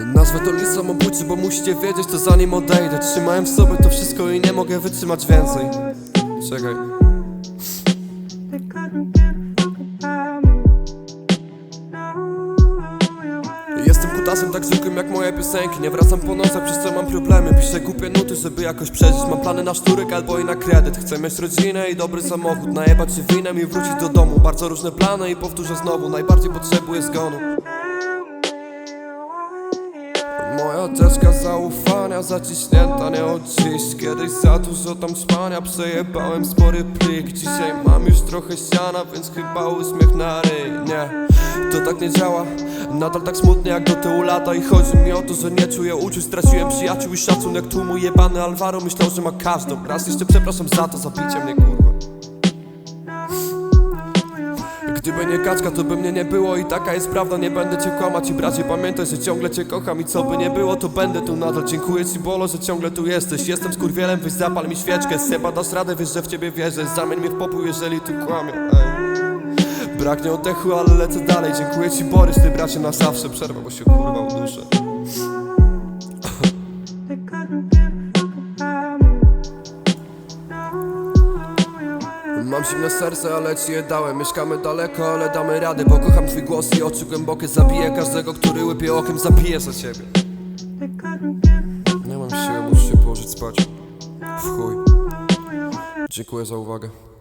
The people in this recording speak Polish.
Nazwę to list samobójczy, bo musicie wiedzieć to zanim odejdę. Trzymałem w sobie to wszystko i nie mogę wytrzymać więcej. Czekaj. Jestem kutasem tak zwykłym jak moje piosenki. Nie wracam po nocach, przez co mam problemy. Piszę głupie nuty, żeby jakoś przeżyć. Mam plany na szturek albo i na kredyt. Chcę mieć rodzinę i dobry samochód. Najebać się winem i wrócić do domu. Bardzo różne plany i powtórzę znowu. Najbardziej potrzebuję zgonu teczka zaufania zaciśnięta nie od dziś. Kiedyś za dużo tam spania przejebałem spory plik. Dzisiaj mam już trochę ściana, więc chyba uśmiech na ryj Nie, to tak nie działa Nadal tak smutnie jak do tyłu lata. I chodzi mi o to, że nie czuję uczuć Straciłem przyjaciół i szacunek. Tłumu Jebany Alvaro myślał, że ma każdą. Raz jeszcze przepraszam za to, zabicie mnie kurwa Gdyby nie kaczka, to by mnie nie było i taka jest prawda, nie będę cię kłamać. I bracie pamiętaj, że ciągle cię kocham i co by nie było, to będę tu nadal. Dziękuję ci Bolo, że ciągle tu jesteś, jestem skurwielem, weź zapal mi świeczkę. Seba dasz radę, wiesz, że w ciebie wierzę, zamień mnie w popół, jeżeli tu kłamię Ej. Braknie oddechu, ale lecę dalej, dziękuję ci Borys, ty bracie na zawsze Przerwę, bo się kurwa uduszę Mam zimne serce, ale ci je dałem. Mieszkamy daleko, ale damy radę Bo kocham twój głos i oczy głębokie Zabiję każdego, który łypie okiem Zabiję za ciebie. Nie mam siły, muszę się położyć spać. W chuj. Dziękuję za uwagę